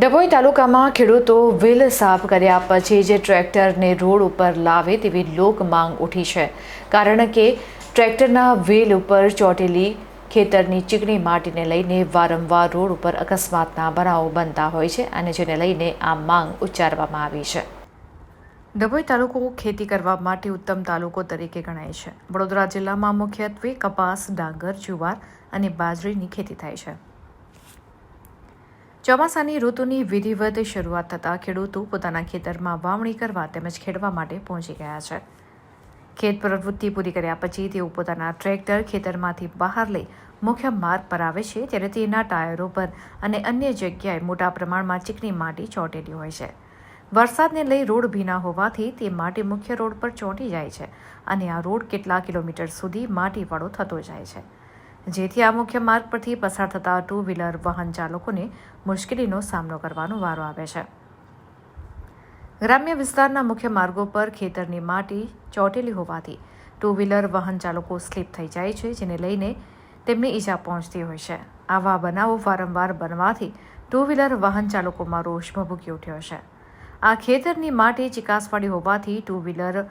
ડભોઈ તાલુકામાં ખેડૂતો વ્હીલ સાફ કર્યા પછી જે ટ્રેક્ટરને રોડ ઉપર લાવે તેવી લોક માંગ ઉઠી છે. કારણ કે ટ્રેક્ટરના વ્હીલ ઉપર ચોટેલી ખેતરની ચીકણી માટીને લઈને વારંવાર રોડ ઉપર અકસ્માતના બનાવો બનતા હોય છે અને જેને લઈને આ માંગ ઉચ્ચારવામાં આવી છે. ડભોઈ તાલુકો ખેતી કરવા માટે ઉત્તમ તાલુકો તરીકે ગણાય છે. વડોદરા જિલ્લામાં મુખ્યત્વે કપાસ, ડાંગર, જુવાર અને બાજરીની ખેતી થાય છે. ચોમાસાની ઋતુની વિધિવત શરૂઆત થતાં ખેડૂતો પોતાના ખેતરમાં વાવણી કરવા તેમજ ખેડવા માટે પહોંચી ગયા છે. ખેત પ્રવૃત્તિ પૂરી કર્યા પછી તેઓ પોતાના ટ્રેક્ટર ખેતરમાંથી બહાર લઈ મુખ્ય માર્ગ પર આવે છે ત્યારે તેના ટાયરો પર અને અન્ય જગ્યાએ મોટા પ્રમાણમાં ચીકણી માટી ચોંટેલી હોય છે. વરસાદને લઈ રોડ ભીના હોવાથી તે માટી મુખ્ય રોડ પર ચોંટી જાય છે અને આ રોડ કેટલા કિલોમીટર સુધી માટીવાળો થતો જાય છે. જેથી આ મુખ્ય માર્ગ પરથી પસાર થતા ટુ વ્હીલર વાહન ચાલકોને મુશ્કેલીનો સામનો કરવાનો વારો આવે છે. ગ્રામ્ય વિસ્તારના મુખ્ય માર્ગો પર ખેતરની માટી ચોટેલી હોવાથી ટુ વ્હીલર વાહન ચાલકો સ્લીપ થઈ જાય છે, જેને લઈને તેમને ઈજા પહોંચતી હોય છે. આવા બનાવો વારંવાર બનવાથી ટુ વ્હીલર વાહન ચાલકોમાં રોષ ભભૂકી ઉઠ્યો છે. આ ખેતરની માટી ચિકાસવાળી હોવાથી ટુ વ્હીલર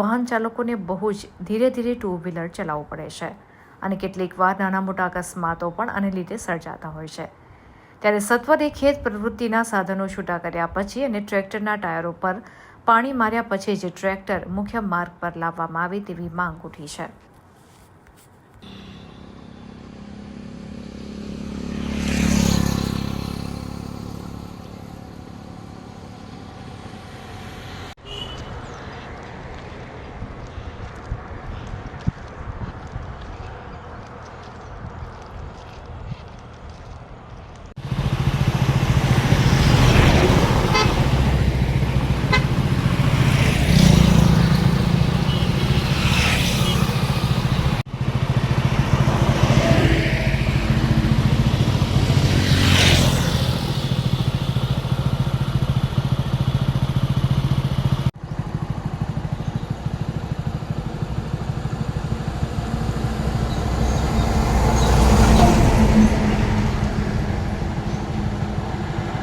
વાહન ચાલકોને બહુ જ ધીરે ધીરે ટુ વ્હીલર ચલાવવું પડે છે. અને કેટલીક વાર નાના મોટા અકસ્માતો પણ આને લીધે સર્જાતા હોય છે. ત્યારે સત્વરે ખેત પ્રવૃત્તિના સાધનો છૂટા કર્યા પછી અને ટ્રેક્ટરના ટાયરો પર પાણી માર્યા પછી જ ટ્રેક્ટર મુખ્ય માર્ગ પર લાવવામાં આવે તેવી માંગ ઉઠી છે.